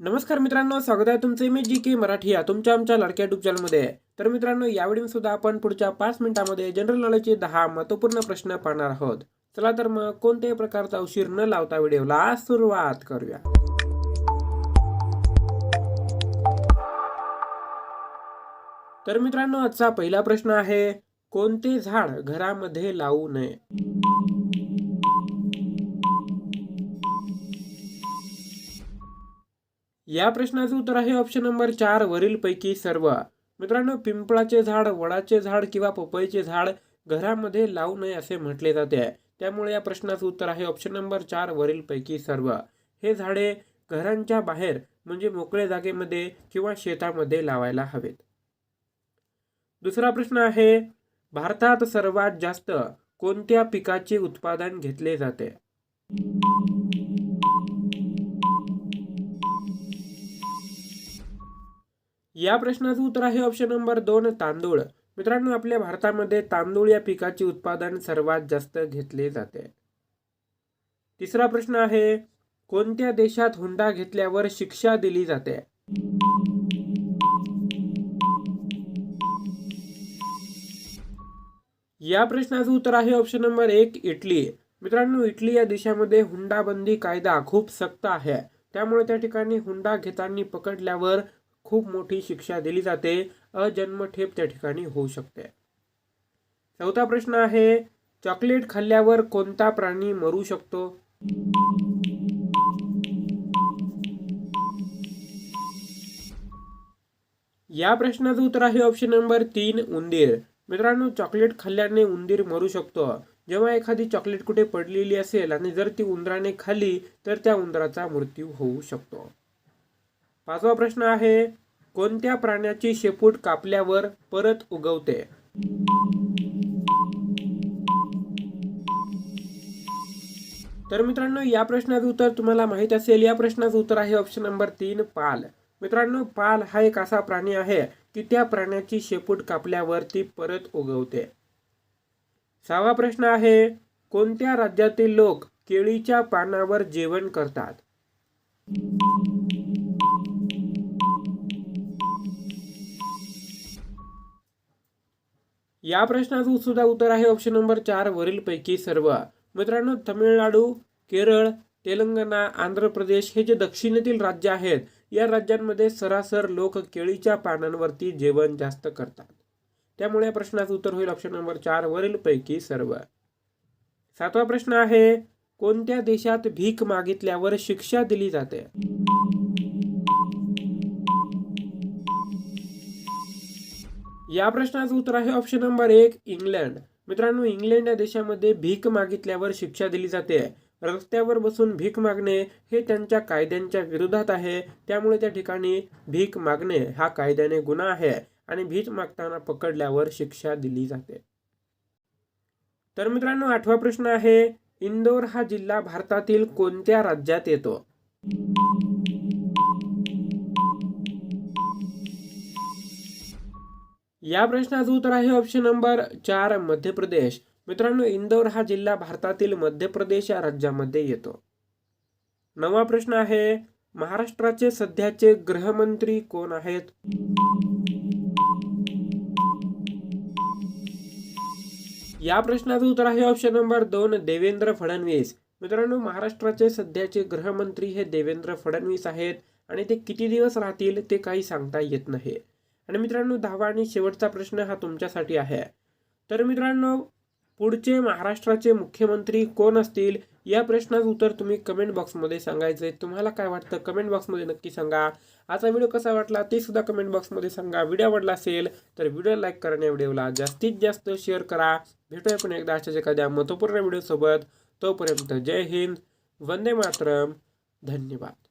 नमस्कार मित्रांनो स्वागत आहे तुमचे मी जी के मराठी या तुमच्या आमच्या लाडक्या युट्यूब चॅनलमध्ये तर मित्रांनो यावेळी सुद्धा आपण पुढच्या पाच मिनिटांमध्ये जनरल नॉलेजचे दहा महत्त्वपूर्ण प्रश्न पाहणार आहोत. चला तर मग कोणत्याही प्रकारचा उशीर न लावता व्हिडिओला सुरुवात करूया. तर मित्रांनो आजचा पहिला प्रश्न आहे कोणते झाड घरामध्ये लावू नये? या प्रश्नाचं उत्तर आहे ऑप्शन नंबर चार वरील पैकी सर्व. मित्रांनो पिंपळाचे झाड वडाचे झाड किंवा पपईचे झाड घरामध्ये लावू नये असे म्हटले जाते. त्यामुळे या प्रश्नाचं उत्तर आहे ऑप्शन नंबर चार वरील पैकी सर्व. हे झाडे घरांच्या बाहेर म्हणजे मोकळ्या जागेमध्ये किंवा शेतामध्ये लावायला हवेत. दुसरा प्रश्न आहे भारतात सर्वात जास्त कोणत्या पिकाचे उत्पादन घेतले जाते? या प्रश्नाचं उत्तर आहे ऑप्शन नंबर दोन तांदूळ. मित्रांनो आपल्या भारतामध्ये तांदूळ या पिकाचे उत्पादन सर्वात जास्त घेतले जाते. तिसरा प्रश्न आहे कोणत्या देशात हुंडा घेतल्यावर शिक्षा दिली जाते? या प्रश्नाचं उत्तर आहे ऑप्शन नंबर एक इटली. मित्रांनो इटली या देशामध्ये हुंडाबंदी कायदा खूप सक्त आहे. त्यामुळे त्या ठिकाणी हुंडा घेताना पकडल्यावर खूप मोठी शिक्षा दिली जाते. अजन्मठेप त्या ठिकाणी होऊ शकते. चौथा प्रश्न आहे चॉकलेट खाल्ल्यावर कोणता प्राणी मरू शकतो? या प्रश्नाचं उत्तर आहे ऑप्शन नंबर तीन उंदीर. मित्रांनो चॉकलेट खाल्ल्याने उंदीर मरू शकतो. जेव्हा एखादी चॉकलेट कुठे पडलेली असेल आणि जर ती उंदराने खाल्ली तर त्या उंदराचा मृत्यू होऊ शकतो. पाचवा प्रश्न आहे कोणत्या प्राण्याची शेपूट कापल्यावर परत उगवते? तर मित्रांनो या प्रश्नाचं उत्तर तुम्हाला माहीत असेल. या प्रश्नाचं उत्तर आहे ऑप्शन नंबर तीन पाल. मित्रांनो पाल हा एक असा प्राणी आहे की त्या प्राण्याची शेपूट कापल्यावर ती परत उगवते. सहावा प्रश्न आहे कोणत्या राज्यातील लोक केळीच्या पानावर जेवण करतात? या प्रश्नाचं सुद्धा उत्तर आहे ऑप्शन नंबर चार वरील पैकी सर्व. मित्रांनो तमिळनाडू केरळ तेलंगणा आंध्र प्रदेश हे जे दक्षिणेतील राज्य आहेत या राज्यांमध्ये सरासर लोक केळीच्या पानांवरती जेवण जास्त करतात. त्यामुळे या प्रश्नाचं उत्तर होईल ऑप्शन नंबर चार वरील पैकी सर्व. सातवा प्रश्न आहे कोणत्या देशात भीक मागितल्यावर शिक्षा दिली जाते? या प्रश्नाचं उत्तर आहे ऑप्शन नंबर एक इंग्लंड मित्रांनो इंग्लंड या देशामध्ये भीक मागितल्यावर शिक्षा दिली जाते. रस्त्यावर बसून भीक मागणे हे त्यांच्या कायद्यांच्या विरोधात आहे. त्यामुळे त्या ठिकाणी भीक मागणे हा कायद्याने गुन्हा आहे आणि भीक मागताना पकडल्यावर शिक्षा दिली जाते. तर मित्रांनो आठवा प्रश्न आहे इंदोर हा जिल्हा भारतातील कोणत्या राज्यात येतो? या प्रश्नाचं उत्तर आहे ऑप्शन नंबर चार मध्य प्रदेश. मित्रांनो इंदौर हा जिल्हा भारतातील मध्य प्रदेश या राज्यामध्ये येतो. नवा प्रश्न आहे महाराष्ट्राचे सध्याचे गृहमंत्री कोण आहेत? या प्रश्नाचं उत्तर आहे ऑप्शन नंबर दोन देवेंद्र फडणवीस. मित्रांनो महाराष्ट्राचे सध्याचे गृहमंत्री हे देवेंद्र फडणवीस आहेत आणि ते किती दिवस राहतील ते काही सांगता येत नाही. आणि मित्रांनो दहावा आणि शेवटचा प्रश्न हा तुमच्यासाठी आहे. तर मित्रांनो पुढचे महाराष्ट्राचे मुख्यमंत्री कोण असतील? या प्रश्नाचं उत्तर तुम्ही कमेंट बॉक्समध्ये सांगायचं आहे तुम्हाला काय वाटतं? कमेंट बॉक्समध्ये नक्की सांगा. आजचा व्हिडिओ कसा वाटला? ते सुद्धा कमेंट बॉक्समध्ये सांगा. व्हिडिओ आवडला असेल तर व्हिडिओ लाईक करा आणि व्हिडिओला जास्तीत जास्त शेअर करा. भेटूया पण एकदा अशाच एखाद्या महत्त्वपूर्ण व्हिडिओसोबत तोपर्यंत जय हिंद. वंदे मातरम. धन्यवाद.